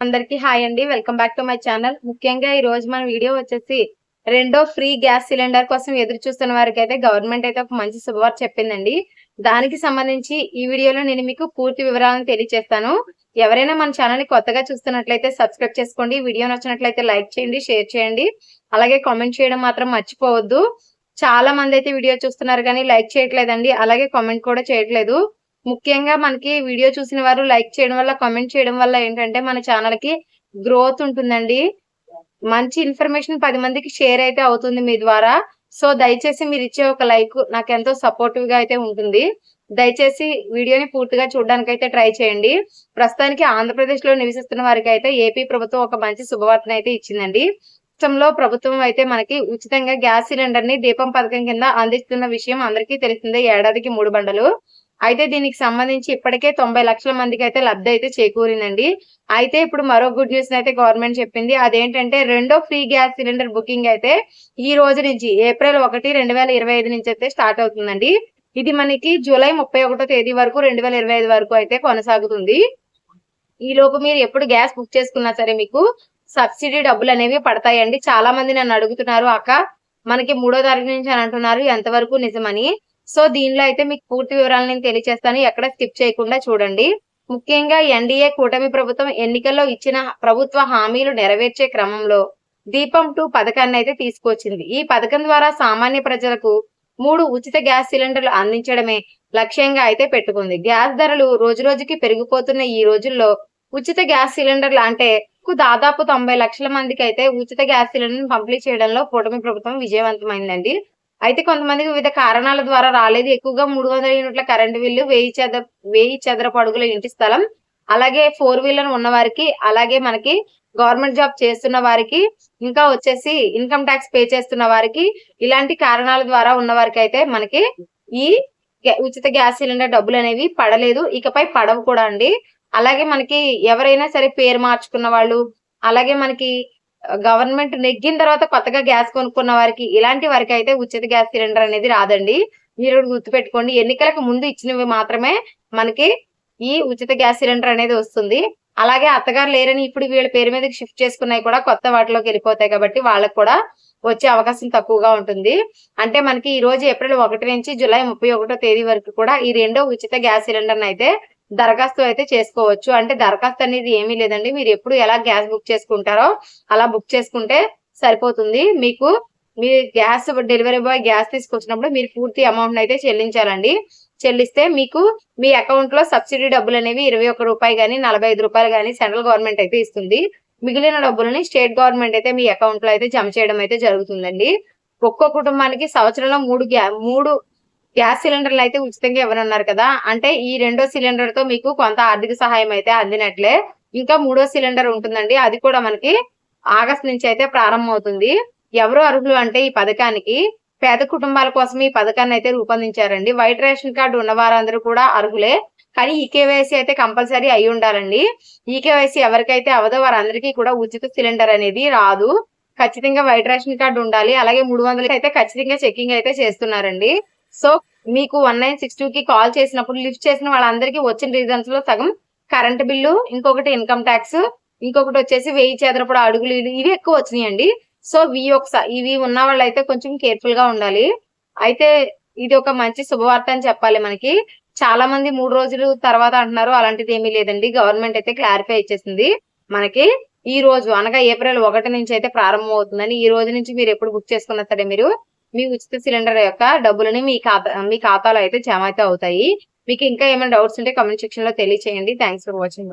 అందరికి హాయ్ అండి. Welcome back to my channel. ముఖ్యంగా ఈ రోజు మన వీడియో వచ్చేసి రెండో ఫ్రీ గ్యాస్ సిలిండర్ కోసం ఎదురు చూస్తున్న వారికి అయితే గవర్నమెంట్ అయితే ఒక మంచి శుభవార్త చెప్పిందండి. దానికి సంబంధించి ఈ వీడియోలో నేను మీకు పూర్తి వివరాలను తెలియజేస్తాను ఎవరైనా మన ఛానల్ని కొత్తగా చూస్తున్నట్లయితే సబ్స్క్రైబ్ చేసుకోండి. వీడియో నచ్చినట్లయితే లైక్ చేయండి షేర్ చేయండి. అలాగే కామెంట్ చేయడం మాత్రం మర్చిపోవద్దు. చాలా మంది అయితే వీడియో చూస్తున్నారు కానీ లైక్ చేయట్లేదండి. అలాగే కామెంట్ కూడా చేయట్లేదు. ముఖ్యంగా మనకి వీడియో చూసిన వారు లైక్ చేయడం వల్ల కామెంట్ చేయడం వల్ల ఏంటంటే మన ఛానల్కి గ్రోత్ ఉంటుందండి. మంచి ఇన్ఫర్మేషన్ పది మందికి షేర్ అయితే అవుతుంది మీ ద్వారా. సో దయచేసి మీరు ఇచ్చే ఒక లైక్ నాకు ఎంతో సపోర్టివ్గా అయితే ఉంటుంది. దయచేసి వీడియోని పూర్తిగా చూడడానికి అయితే ట్రై చేయండి. ప్రస్తుతానికి ఆంధ్రప్రదేశ్లో నివసిస్తున్న వారికి అయితే ఏపీ ప్రభుత్వం ఒక మంచి శుభవార్తను అయితే ఇచ్చిందండి. రాష్ట్రంలో ప్రభుత్వం అయితే మనకి ఉచితంగా గ్యాస్ సిలిండర్ని దీపం పథకం కింద అందిస్తున్న విషయం అందరికీ తెలిసిందే. ఏడాదికి మూడు బండలు. అయితే దీనికి సంబంధించి ఇప్పటికే తొంభై లక్షల మందికి అయితే లబ్ధి అయితే చేకూరిందండి. అయితే ఇప్పుడు మరో గుడ్ న్యూస్ అయితే గవర్నమెంట్ చెప్పింది. అదేంటంటే రెండో ఫ్రీ గ్యాస్ సిలిండర్ బుకింగ్ అయితే ఈ రోజు నుంచి ఏప్రిల్ ఒకటి రెండు వేల ఇరవై ఐదు నుంచి అయితే స్టార్ట్ అవుతుందండి. ఇది మనకి జూలై ముప్పై ఒకటో తేదీ వరకు రెండు వేల ఇరవై ఐదు వరకు అయితే కొనసాగుతుంది. ఈ లోపు మీరు ఎప్పుడు గ్యాస్ బుక్ చేసుకున్నా సరే మీకు సబ్సిడీ డబ్బులు అనేవి పడతాయండి. చాలా మంది నన్ను అడుగుతున్నారు అక్క మనకి మూడో తారీఖు నుంచి అని అంటున్నారు ఎంతవరకు నిజమని? సో దీనిలో అయితే మీకు పూర్తి వివరాలు నేను తెలియజేస్తాను ఎక్కడ స్కిప్ చేయకుండా చూడండి. ముఖ్యంగా ఎన్డీఏ కూటమి ప్రభుత్వం ఎన్నికల్లో ఇచ్చిన ప్రభుత్వ హామీలు నెరవేర్చే క్రమంలో దీపం టూ పథకాన్ని అయితే తీసుకొచ్చింది. ఈ పథకం ద్వారా సామాన్య ప్రజలకు మూడు ఉచిత గ్యాస్ సిలిండర్లు అందించడమే లక్ష్యంగా అయితే పెట్టుకుంది. గ్యాస్ ధరలు రోజు రోజుకి పెరిగిపోతున్న ఈ రోజుల్లో ఉచిత గ్యాస్ సిలిండర్లు అంటే దాదాపు తొంభై లక్షల మందికి అయితే ఉచిత గ్యాస్ సిలిండర్ పంపిణీ చేయడంలో కూటమి ప్రభుత్వం విజయవంతమైందండి. అయితే కొంతమందికి వివిధ కారణాల ద్వారా రాలేదు. ఎక్కువగా మూడు వందల యూనిట్ల కరెంటు బిల్లు వెయ్యి చదర వెయ్యి చదరపు అడుగుల ఇంటి స్థలం అలాగే ఫోర్ వీలర్ ఉన్న వారికి అలాగే మనకి గవర్నమెంట్ జాబ్ చేస్తున్న వారికి ఇంకా వచ్చేసి ఇన్కమ్ ట్యాక్స్ పే చేస్తున్న వారికి ఇలాంటి కారణాల ద్వారా ఉన్న వారికి అయితే మనకి ఈ ఉచిత గ్యాస్ సిలిండర్ డబ్బులు అనేవి పడలేదు. ఇకపై పడవు కూడా అండి. అలాగే మనకి ఎవరైనా సరే పేరు మార్చుకున్న వాళ్ళు అలాగే మనకి గవర్నమెంట్ నెగ్గిన తర్వాత కొత్తగా గ్యాస్ కొనుక్కున్న వారికి ఇలాంటి వారికి అయితే ఉచిత గ్యాస్ సిలిండర్ అనేది రాదండి. మీరు గుర్తుపెట్టుకోండి. ఎన్నికలకు ముందు ఇచ్చినవి మాత్రమే మనకి ఈ ఉచిత గ్యాస్ సిలిండర్ అనేది వస్తుంది. అలాగే అత్తగారు లేరని ఇప్పుడు వీళ్ళ పేరు మీదకి షిఫ్ట్ చేసుకున్నాయి కూడా కొత్త వాటిలోకి వెళ్ళిపోతాయి కాబట్టి వాళ్ళకు కూడా వచ్చే అవకాశం తక్కువగా ఉంటుంది. అంటే మనకి ఈ రోజు ఏప్రిల్ ఒకటి నుంచి జూలై ముప్పై ఒకటో తేదీ వరకు కూడా ఈ రెండో ఉచిత గ్యాస్ సిలిండర్ అయితే దరఖాస్తు అయితే చేసుకోవచ్చు. అంటే దరఖాస్తు అనేది ఏమీ లేదండి. మీరు ఎప్పుడు ఎలా గ్యాస్ బుక్ చేసుకుంటారో అలా బుక్ చేసుకుంటే సరిపోతుంది. మీకు మీ గ్యాస్ డెలివరీ బాయ్ గ్యాస్ తీసుకొచ్చినప్పుడు మీరు పూర్తి అమౌంట్ అయితే చెల్లించాలండి. చెల్లిస్తే మీకు మీ అకౌంట్లో సబ్సిడీ డబ్బులు అనేవి ఇరవై ఒక్క రూపాయి కానీ నలభై ఐదు రూపాయలు కానీ సెంట్రల్ గవర్నమెంట్ అయితే ఇస్తుంది. మిగిలిన డబ్బులని స్టేట్ గవర్నమెంట్ అయితే మీ అకౌంట్లో అయితే జమ చేయడం అయితే జరుగుతుందండి. ఒక్కో కుటుంబానికి సంవత్సరంలో మూడు గ్యా మూడు గ్యాస్ సిలిండర్లు అయితే ఉచితంగా ఇవ్వనున్నారు కదా. అంటే ఈ రెండో సిలిండర్తో మీకు కొంత ఆర్థిక సహాయం అయితే అందినట్లే. ఇంకా మూడో సిలిండర్ ఉంటుందండి. అది కూడా మనకి ఆగస్ట్ నుంచి అయితే ప్రారంభం అవుతుంది ఎవరు అర్హులు అంటే ఈ పథకానికి పేద కుటుంబాల కోసం ఈ పథకాన్ని అయితే రూపొందించారండి. వైట్ రేషన్ కార్డు ఉన్న వారందరూ కూడా అర్హులే. కానీ ఈ అయితే కంపల్సరీ అయి ఉండాలండి. ఈ ఎవరికైతే అవదో వారందరికీ కూడా ఉచిత సిలిండర్ అనేది రాదు. ఖచ్చితంగా వైట్ రేషన్ కార్డు ఉండాలి. అలాగే మూడు వందలకి అయితే ఖచ్చితంగా చెకింగ్ అయితే చేస్తున్నారండి. సో మీకు వన్ నైన్ సిక్స్ టూ కి కాల్ చేసినప్పుడు లిఫ్ట్ చేసిన వాళ్ళందరికీ వచ్చిన రీజన్స్లో సగం కరెంట్ బిల్లు ఇంకొకటి ఇన్కమ్ ట్యాక్స్ ఇంకొకటి వచ్చేసి వెయ్యి చేదరపడ అడుగులు ఇవి ఎక్కువ వచ్చినాయండి. సో వి ఒకసారి ఇవి ఉన్న వాళ్ళు అయితే కొంచెం కేర్ఫుల్గా ఉండాలి. అయితే ఇది ఒక మంచి శుభవార్త అని చెప్పాలి మనకి. చాలా మంది మూడు రోజులు తర్వాత అంటున్నారు అలాంటిది ఏమీ లేదండి. గవర్నమెంట్ అయితే క్లారిఫై ఇచ్చేసింది మనకి. ఈ రోజు అనగా ఏప్రిల్ ఒకటి నుంచి అయితే ప్రారంభం అవుతుందని ఈ రోజు నుంచి మీరు ఎప్పుడు బుక్ చేసుకున్నా సరే మీరు మీ ఉచిత సిలిండర్ యొక్క డబ్బులని మీ ఖాతా మీ ఖాతాలో అయితే జమ అయితే అవుతాయి. మీకు ఇంకా ఏమైనా డౌట్స్ ఉంటే కమెంట్ సెక్షన్లో తెలియచేయండి. Thanks for watching